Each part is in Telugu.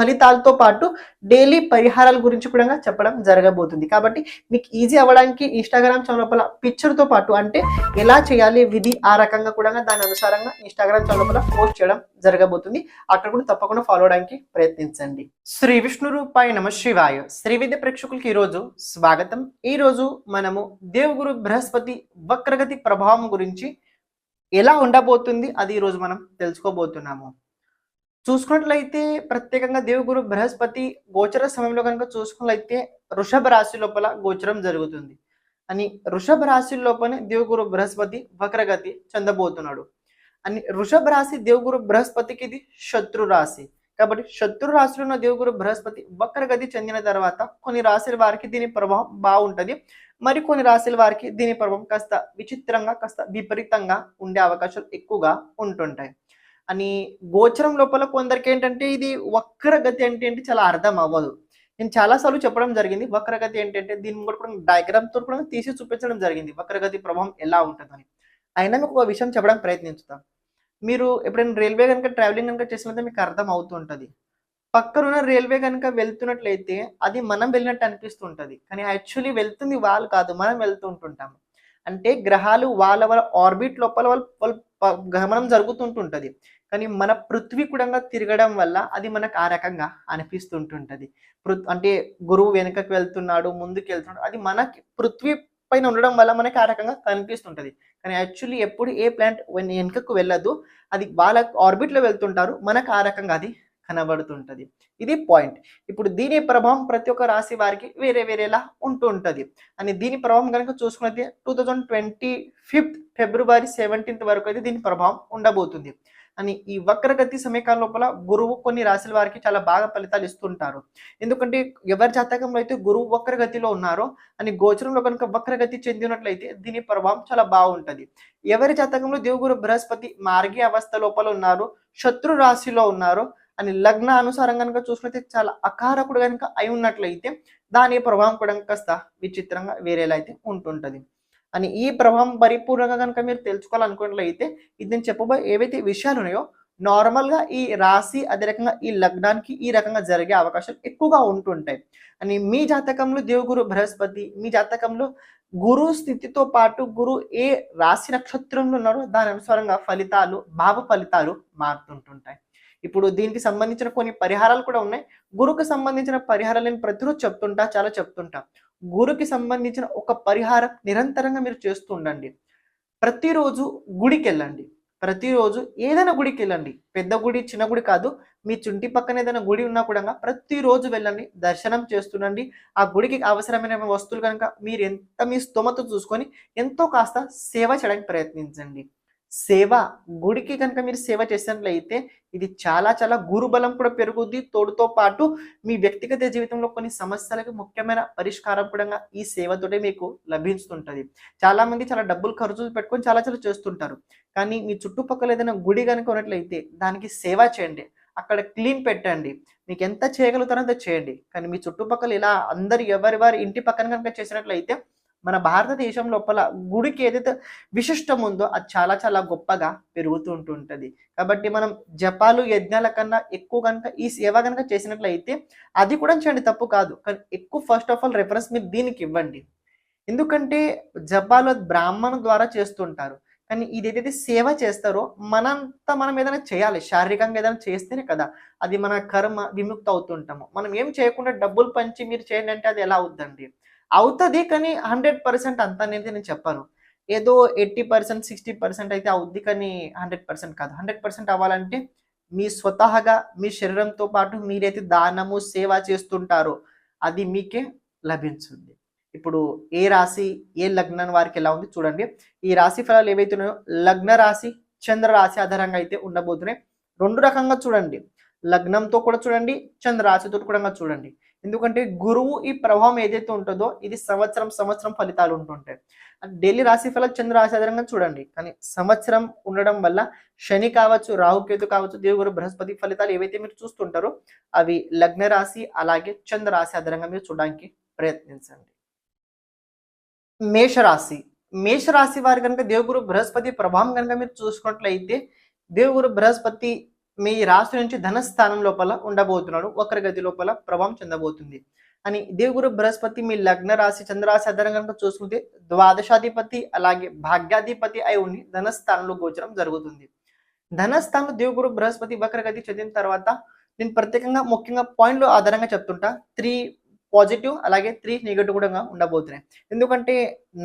ఫలితాలతో పాటు డైలీ పరిహారాల గురించి కూడా చెప్పడం జరగబోతుంది. కాబట్టి మీకు ఈజీ అవ్వడానికి ఇన్స్టాగ్రామ్ ఛానల్ లోపల తో పాటు అంటే ఎలా చేయాలి విధి ఆ రకంగా కూడా దాని అనుసారంగా ఇన్స్టాగ్రామ్ ఛానల్ లోపల పోస్ట్ చేయడం జరగబోతుంది. అక్కడ కూడా తప్పకుండా ఫాలో అవడానికి ప్రయత్నించండి. శ్రీ విష్ణు రూపాయ నమ శివాయ. శ్రీ విద్య ప్రేక్షకులకి ఈ రోజు స్వాగతం. ఈ రోజు మనము దేవుగురు బృహస్పతి వక్రగతి ప్రభావం గురించి ఎలా ఉండబోతుంది అది ఈరోజు మనం తెలుసుకోబోతున్నాము. చూసుకున్నట్లయితే ప్రత్యేకంగా దేవుగురు బృహస్పతి గోచర సమయంలో కనుక చూసుకున్నట్లయితే వృషభ రాశి లోపల గోచరం జరుగుతుంది. అని వృషభ రాశి లోపలనే దేవుగురు బృహస్పతి వక్రగతి చెందబోతున్నాడు. అని వృషభ రాశి దేవుగురు బృహస్పతికి ఇది శత్రు రాశి. కాబట్టి శత్రు రాశిలో ఉన్న దేవుగురు బృహస్పతి వక్రగతి చెందిన తర్వాత కొన్ని రాశుల వారికి దీని ప్రభావం బాగుంటుంది. మరి కొన్ని రాశుల వారికి దీని ప్రభావం కాస్త విచిత్రంగా కాస్త విపరీతంగా ఉండే అవకాశాలు ఎక్కువగా ఉంటుంటాయి. అని గోచరం లోపల కొందరికి ఏంటంటే ఇది వక్రగతి అంటే ఏంటి చాలా అర్థం అవ్వదు. నేను చాలాసార్లు చెప్పడం జరిగింది వక్రగతి ఏంటంటే దీన్ని కూడా కూడా డయాగ్రామ్ కూడా తీసి చూపించడం జరిగింది వక్రగతి ప్రభావం ఎలా ఉంటుందని. అయినా మీకు ఒక విషయం చెప్పడానికి ప్రయత్నించుతాం. మీరు ఎప్పుడైనా రైల్వే కనుక ట్రావెలింగ్ కనుక చేసినట్లయితే మీకు అర్థం అవుతుంటది పక్కనున్న రైల్వే కనుక వెళ్తున్నట్లయితే అది మనం వెళ్ళినట్టు అనిపిస్తుంటుంది. కానీ యాక్చువల్లీ వెళ్తుంది వాళ్ళు కాదు మనం వెళ్తుంటుంటాము అంటే గ్రహాలు వాళ్ళ వాళ్ళ ఆర్బిట్ లోపల వాళ్ళ వాళ్ళ గమనం జరుగుతుంటుంటుంది. కానీ మన పృథ్వీ కూడా తిరగడం వల్ల అది మనకు ఆ రకంగా అనిపిస్తుంటుంటుంది. అంటే గురువు వెనుకకు వెళ్తున్నాడు ముందుకు వెళ్తున్నాడు అది మనకి పృథ్వీ పైన ఉండడం వల్ల మనకి ఆ రకంగా కనిపిస్తుంటది. కానీ యాక్చువల్లీ ఎప్పుడు ఏ ప్లాంట్ వెనుకకు వెళ్ళదు అది వాళ్ళ ఆర్బిట్లో వెళ్తుంటారు మనకు ఆ రకంగా అది కనబడుతుంటుంది. ఇది పాయింట్. ఇప్పుడు దీని ప్రభావం ప్రతి ఒక్క రాశి వారికి వేరే వేరేలా ఉంటూ అని దీని ప్రభావం కనుక చూసుకున్నది two thousand twenty fifth February seventeenth వరకు అయితే దీని ప్రభావం ఉండబోతుంది. అని ఈ వక్రగతి సమయకాల లోపల గురువు కొన్ని రాశుల వారికి చాలా బాగా ఫలితాలు ఇస్తుంటారు. ఎందుకంటే ఎవరి జాతకంలో అయితే గురువు వక్రగతిలో ఉన్నారో అని గోచరంలో కనుక వక్రగతి చెందినట్లయితే దీని ప్రభావం చాలా బాగుంటది. ఎవరి జాతకంలో దేవుగురు బృహస్పతి మార్గి అవస్థ లోపల ఉన్నారు శత్రు రాశిలో ఉన్నారు అని లగ్న అనుసారం కనుక చూసినట్లయితే చాలా అకారకుడు కనుక అయి ఉన్నట్లయితే దాని ప్రభావం కూడా కాస్త విచిత్రంగా వేరేలా అయితే ఉంటుంటది. అని ఈ ప్రభావం పరిపూర్ణంగా కనుక మీరు తెలుసుకోవాలనుకున్నట్లయితే ఇది నేను చెప్పబోయే ఏవైతే విషయాలు ఉన్నాయో నార్మల్గా ఈ రాశి అదే రకంగా ఈ లగ్నానికి ఈ రకంగా జరిగే అవకాశాలు ఎక్కువగా ఉంటుంటాయి. అని మీ జాతకంలో దేవుగురు బృహస్పతి మీ జాతకంలో గురు స్థితితో పాటు గురు ఏ రాశి నక్షత్రంలో ఉన్నారో దాని అనుసారంగా ఫలితాలు భావ ఫలితాలు మారుతుంటుంటాయి. ఇప్పుడు దీనికి సంబంధించిన కొన్ని పరిహారాలు కూడా ఉన్నాయి. గురుకు సంబంధించిన పరిహారాలు నేను ప్రతిరోజు చెప్తుంటా చాలా చెప్తుంటా. గురుకి సంబంధించిన ఒక పరిహారం నిరంతరంగా మీరు చేస్తూ ఉండండి. ప్రతిరోజు గుడికి వెళ్ళండి ప్రతిరోజు ఏదైనా గుడికి వెళ్ళండి పెద్ద గుడి చిన్న గుడి కాదు. మీ చుంటి పక్కన ఏదైనా గుడి ఉన్నా కూడా ప్రతిరోజు వెళ్ళండి. దర్శనం చేస్తుండండి. ఆ గుడికి అవసరమైన వస్తువులు కనుక మీరు ఎంత మీ స్తోమత చూసుకొని ఎంతో కాస్త సేవ చేయడానికి ప్రయత్నించండి. సేవ గుడికి కనుక మీరు సేవ చేసినట్లయితే ఇది చాలా చాలా గురుబలం కూడా పెరుగుద్ది. తోడుతో పాటు మీ వ్యక్తిగత జీవితంలో కొన్ని సమస్యలకు ముఖ్యమైన పరిష్కారం కూడా ఈ సేవతోటే మీకు లభిస్తుంటుంది. చాలా మంది చాలా డబ్బులు ఖర్చు పెట్టుకొని చాలా చాలా చేస్తుంటారు. కానీ మీ చుట్టుపక్కల ఏదైనా గుడి కనుక ఉన్నట్లయితే దానికి సేవ చేయండి. అక్కడ క్లీన్ పెట్టండి. మీకు ఎంత చేయగలుగుతారో అంత చేయండి. కానీ మీ చుట్టుపక్కల ఇలా అందరు ఎవరి వారి ఇంటి పక్కన కనుక చేసినట్లయితే మన భారతదేశం లోపల గుడికి ఏదైతే విశిష్టం ఉందో అది చాలా చాలా గొప్పగా పెరుగుతూ ఉంటుంటుంది. కాబట్టి మనం జపాలు యజ్ఞాల కన్నా ఎక్కువ కనుక ఈ సేవ కనుక చేసినట్లయితే అది కూడా చేయండి తప్పు కాదు. కానీ ఎక్కువ ఫస్ట్ ఆఫ్ ఆల్ రెఫరెన్స్ మీరు దీనికి ఇవ్వండి. ఎందుకంటే జపాలు బ్రాహ్మణ ద్వారా చేస్తుంటారు. కానీ ఇది ఏదైతే సేవ చేస్తారో మనంతా మనం ఏదైనా చేయాలి. శారీరకంగా ఏదైనా చేస్తేనే కదా అది మన కర్మ విముక్త అవుతుంటాము మనం ఏం చేయకుండా డబ్బులు పంచి మీరు చేయండి అంటే అది ఎలా అవుద్దండి? అవుతుంది కానీ హండ్రెడ్ పర్సెంట్ అంత అనేది నేను చెప్పాను. ఏదో ఎయిటీ పర్సెంట్ సిక్స్టీ పర్సెంట్ అయితే అవుద్ది కానీ హండ్రెడ్ పర్సెంట్ కాదు. హండ్రెడ్ పర్సెంట్ అవ్వాలంటే మీ స్వతహాగా మీ శరీరంతో పాటు మీరైతే దానము సేవ చేస్తుంటారో అది మీకే లభించింది. ఇప్పుడు ఏ రాశి ఏ లగ్నం వారికి ఎలా ఉంది చూడండి. ఈ రాశి ఫలాలు ఏవైతే ఉన్నాయో లగ్న రాశి చంద్ర రాశి ఆధారంగా అయితే ఉండబోతున్నాయి. రెండు రకంగా చూడండి. లగ్నంతో కూడా చూడండి చంద్ర రాశితో కూడా చూడండి. ఎందుకంటే గురువు ఈ ప్రభావం ఏదైతే ఉంటుందో ఇది సంవత్సరం సంవత్సరం ఫలితాలు ఉంటుంటాయి. డైలీ రాశి ఫలాలు చంద్ర రాశి ఆధారంగా చూడండి. కానీ సంవత్సరం ఉండడం వల్ల శని కావచ్చు రాహుకేతు కావచ్చు దేవుగురు బృహస్పతి ఫలితాలు ఏవైతే మీరు చూస్తుంటారో అవి లగ్న రాశి అలాగే చంద్ర రాశి ఆధారంగా మీరు చూడడానికి ప్రయత్నించండి. మేషరాశి. మేషరాశి వారి కనుక దేవుగురు బృహస్పతి ప్రభావం కనుక మీరు చూసుకున్నట్లయితే దేవుగురు బృహస్పతి మీ రాశి నుంచి ధనస్థానం లోపల ఉండబోతున్నాడు వక్రగతి లోపల ప్రభావం చెందబోతుంది. అని దేవుగురు బృహస్పతి మీ లగ్న రాశి చంద్రరాశి ఆధారంగా కనుక చూసుకుంటే ద్వాదశాధిపతి అలాగే భాగ్యాధిపతి అయి ఉండి ధనస్థానంలో గోచరం జరుగుతుంది. ధనస్థానం దేవుగురు బృహస్పతి వక్రగతి చెందిన తర్వాత నేను ప్రత్యేకంగా ముఖ్యంగా పాయింట్లు ఆధారంగా చెప్తుంటా. త్రీ పాజిటివ్ అలాగే త్రీ నెగిటివ్ కూడా ఉండబోతున్నాయి. ఎందుకంటే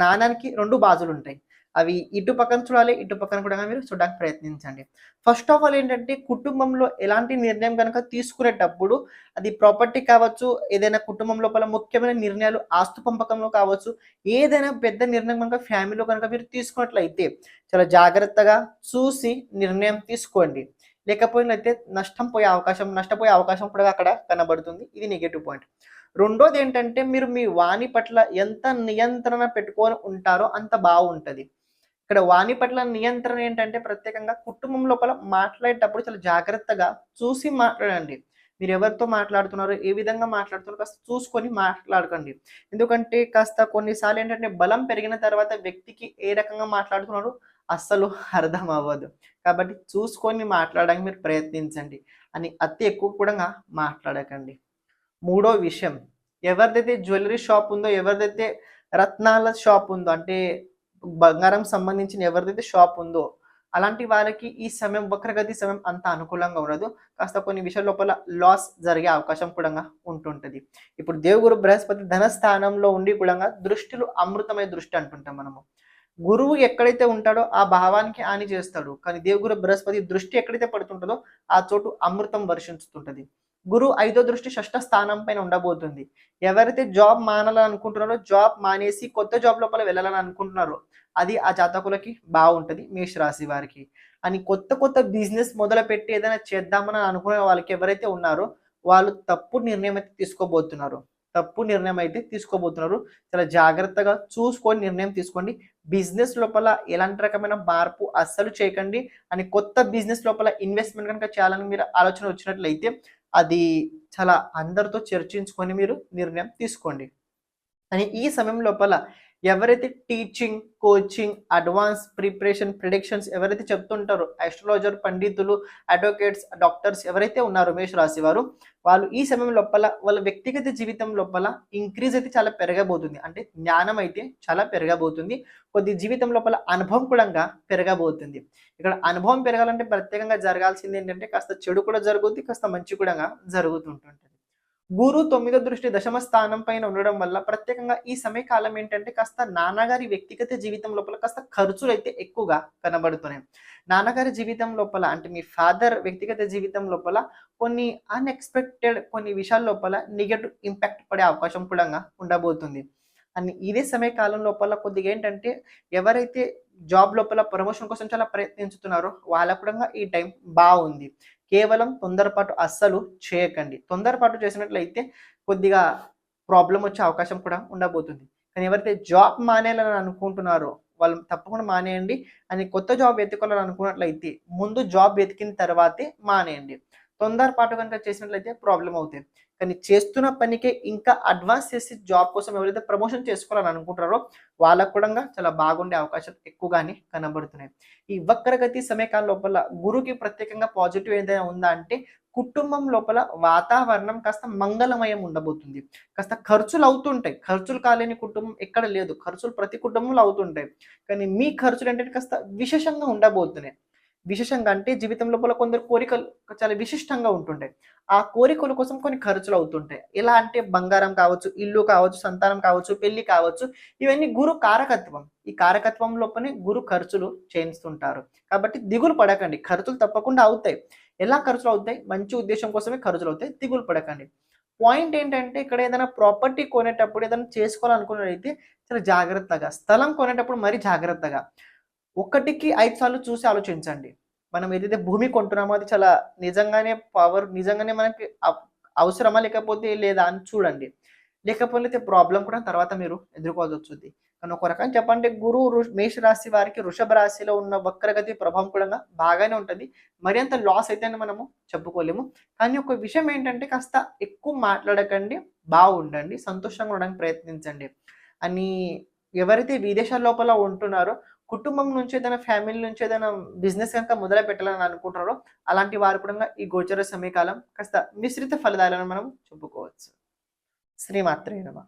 నాణానికి రెండు బాజులు ఉంటాయి అవి ఇటు పక్కన చూడాలి ఇటు పక్కన కూడా మీరు చూడడానికి ప్రయత్నించండి. ఫస్ట్ ఆఫ్ ఆల్ ఏంటంటే కుటుంబంలో ఎలాంటి నిర్ణయం కనుక తీసుకునేటప్పుడు అది ప్రాపర్టీ కావచ్చు ఏదైనా కుటుంబం లోపల ముఖ్యమైన నిర్ణయాలు ఆస్తు పంపకంలో కావచ్చు ఏదైనా పెద్ద నిర్ణయం కనుక ఫ్యామిలీలో కనుక మీరు తీసుకున్నట్లయితే చాలా జాగ్రత్తగా చూసి నిర్ణయం తీసుకోండి. లేకపోయినట్లయితే నష్టం పోయే అవకాశం నష్టపోయే అవకాశం కూడా అక్కడ కనబడుతుంది. ఇది నెగిటివ్ పాయింట్ రెండోది ఏంటంటే మీరు మీ వాణి పట్ల ఎంత నియంత్రణ పెట్టుకొని ఉంటారో అంత బాగుంటుంది. ఇక్కడ వాణి పట్ల నియంత్రణ ఏంటంటే ప్రత్యేకంగా కుటుంబం లోపల మాట్లాడేటప్పుడు చాలా జాగ్రత్తగా చూసి మాట్లాడండి. మీరు ఎవరితో మాట్లాడుతున్నారో ఏ విధంగా మాట్లాడుతున్నారో కాస్త చూసుకొని మాట్లాడకండి. ఎందుకంటే కాస్త కొన్నిసార్లు ఏంటంటే బలం పెరిగిన తర్వాత వ్యక్తికి ఏ రకంగా మాట్లాడుతున్నారో అస్సలు అర్థం అవ్వదు. కాబట్టి చూసుకొని మాట్లాడడానికి మీరు ప్రయత్నించండి. అని అతి ఎక్కువ కూడా మాట్లాడకండి. మూడో విషయం. ఎవరిదైతే జ్యువెలరీ షాప్ ఉందో ఎవరిదైతే రత్నాల షాప్ ఉందో అంటే బంగారం సంబంధించిన ఎవరిదైతే షాప్ ఉందో అలాంటి వాళ్ళకి ఈ సమయం వక్రగతి సమయం అంత అనుకూలంగా ఉండదు. కాస్త కొన్ని విషయాల లోపల లాస్ జరిగే అవకాశం కూడా ఉంటుంటది. ఇప్పుడు దేవుగురు బృహస్పతి ధన స్థానంలో ఉండి కూడా దృష్టిలు అమృతమైన దృష్టి అంటుంటాం మనము. గురువు ఎక్కడైతే ఉంటాడో ఆ భావానికి హాని చేస్తాడు. కానీ దేవుగురు బృహస్పతి దృష్టి ఎక్కడైతే పడుతుంటుందో ఆ చోటు అమృతం వర్షించుతుంటది గురు ఐదో దృష్టి షష్ఠ స్థానం పైన ఉండబోతుంది. ఎవరైతే జాబ్ మానాలని అనుకుంటున్నారో జాబ్ మానేసి కొత్త జాబ్ లోపల వెళ్ళాలని అనుకుంటున్నారో అది ఆ జాతకులకి బాగుంటుంది మేషరాశి వారికి. అని కొత్త కొత్త బిజినెస్ మొదలుపెట్టి ఏదైనా చేద్దామని అనుకునే వాళ్ళకి ఎవరైతే ఉన్నారో వాళ్ళు తప్పు నిర్ణయం అయితే తీసుకోబోతున్నారు. తప్పు నిర్ణయం అయితే తీసుకోబోతున్నారు. చాలా జాగ్రత్తగా చూసుకొని నిర్ణయం తీసుకోండి. బిజినెస్ లోపల ఎలాంటి రకమైన మార్పు అస్సలు చేయకండి. అని కొత్త బిజినెస్ లోపల ఇన్వెస్ట్మెంట్ కనుక చేయాలని మీరు ఆలోచన వచ్చినట్లయితే అది చాలా అందరితో చర్చించుకొని మీరు నిర్ణయం తీసుకోండి. అని ఈ సమయం లోపల ఎవరైతే teaching coaching advance preparation predictions ఎవరైతే చెప్తుంటారో ఆస్ట్రాలజర్ పండితులు అడ్వకేట్స్ డాక్టర్స్ ఎవరైతే ఉన్నారో మేష రాశి వారు వాళ్ళు ఈ సమయం లోపల వాళ్ళ వ్యక్తిగత జీవితం లోపల ఇంక్రీజ్ అయితే చాలా పెరగబోతుంది. అంటే జ్ఞానం అయితే చాలా పెరగబోతుంది. కొద్ది జీవితం లోపల అనుభవం కూడా పెరగబోతుంది. ఇక్కడ అనుభవం పెరగాలంటే ప్రత్యేకంగా జరగాల్సింది ఏంటంటే కాస్త చెడు కూడా జరుగుతుంది కాస్త మంచి కూడా జరుగుతుంటుంటుంది. గురు తొమ్మిదో దృష్టి దశమ స్థానం పైన ఉండడం వల్ల ప్రత్యేకంగా ఈ సమయకాలం ఏంటంటే కాస్త నాన్నగారి వ్యక్తిగత జీవితం లోపల కాస్త ఖర్చులు అయితే ఎక్కువగా కనబడుతున్నాయి. నాన్నగారి జీవితం లోపల అంటే మీ ఫాదర్ వ్యక్తిగత జీవితం లోపల కొన్ని అన్ఎక్స్పెక్టెడ్ కొన్ని విషయాల లోపల నెగటివ్ ఇంపాక్ట్ పడే అవకాశం కూడా ఉండబోతుంది. అని ఇదే సమయకాలం లోపల కొద్దిగా ఏంటంటే ఎవరైతే జాబ్ లోపల ప్రమోషన్ కోసం చాలా ప్రయత్నించుతున్నారో వాళ్ళకు కూడా ఈ టైం బాగుంది. కేవలం తొందరపాటు అస్సలు చేయకండి. తొందరపాటు చేసినట్లయితే కొద్దిగా ప్రాబ్లం వచ్చే అవకాశం కూడా ఉండబోతుంది. కానీ ఎవరైతే జాబ్ మానేయాలని అనుకుంటున్నారో వాళ్ళు తప్పకుండా మానేయండి. అని కొత్త జాబ్ వెతుకోవాలని అనుకున్నట్లయితే ముందు జాబ్ వెతికిన తర్వాతే మానేయండి. తొందరపాటు కనుక చేసినట్లయితే ప్రాబ్లం అవుతాయి. కానీ చేస్తున్న పనికే ఇంకా అడ్వాన్స్ చేసి జాబ్ కోసం ఎవరైతే ప్రమోషన్ చేసుకోవాలని అనుకుంటారో వాళ్ళకు కూడా చాలా బాగుండే అవకాశం ఎక్కువగానే కనబడుతున్నాయి. ఈ వక్రగతి సమయకాల లోపల గురుకి ప్రత్యేకంగా పాజిటివ్ ఏదైనా ఉందా అంటే కుటుంబం లోపల వాతావరణం కాస్త మంగళమయం ఉండబోతుంది. కాస్త ఖర్చులు అవుతుంటాయి. ఖర్చులు కాలేని కుటుంబం ఎక్కడ లేదు. ఖర్చులు ప్రతి కుటుంబంలో అవుతుంటాయి. కానీ మీ ఖర్చులు ఏంటంటే కాస్త విశేషంగా ఉండబోతున్నాయి. విశేషంగా అంటే జీవితం లోపల కొందరు కోరికలు చాలా విశిష్టంగా ఉంటుంటాయి. ఆ కోరికల కోసం కొన్ని ఖర్చులు అవుతుంటాయి. ఎలా అంటే బంగారం కావచ్చు ఇల్లు కావచ్చు సంతానం కావచ్చు పెళ్ళి కావచ్చు ఇవన్నీ గురు కారకత్వం. ఈ కారకత్వం లోపలనే గురు ఖర్చులు చేయిస్తుంటారు. కాబట్టి దిగులు పడకండి. ఖర్చులు తప్పకుండా అవుతాయి. ఎలా ఖర్చులు అవుతాయి? మంచి ఉద్దేశం కోసమే ఖర్చులు అవుతాయి. దిగులు పడకండి. పాయింట్ ఏంటంటే ఇక్కడ ఏదైనా ప్రాపర్టీ కొనేటప్పుడు ఏదైనా చేసుకోవాలనుకున్నట్లయితే చాలా జాగ్రత్తగా స్థలం కొనేటప్పుడు మరీ జాగ్రత్తగా. ఒకటికి ఐదు సార్లు చూసి ఆలోచించండి. మనం ఏదైతే భూమి కొంటున్నామో అది చాలా నిజంగానే పవర్ నిజంగానే మనకి అవసరమా లేకపోతే లేదా అని చూడండి. లేకపోతే ప్రాబ్లం కూడా తర్వాత మీరు ఎదుర్కోవాల్సి వస్తుంది కానీ ఒక రకం చెప్పంటే గురు మేష రాశి వారికి వృషభ రాశిలో ఉన్న వక్రగతి ప్రభావం కూడా బాగానే ఉంటుంది. మరి అంత లాస్ అయితే మనము చెప్పుకోలేము. కానీ ఒక విషయం ఏంటంటే కాస్త ఎక్కువ మాట్లాడకండి బాగుండండి సంతోషంగా ఉండడానికి ప్రయత్నించండి. అని ఎవరైతే విదేశాల లోపల ఉంటున్నారో కుటుంబం నుంచి ఏదైనా ఫ్యామిలీ నుంచి ఏదైనా బిజినెస్ కనుక మొదలు పెట్టాలని అనుకుంటున్నారో అలాంటి వారు కూడా ఈ గోచర సమయకాలం కాస్త మిశ్రిత ఫలితాలను మనం చెప్పుకోవచ్చు. శ్రీమాత్రే నమ.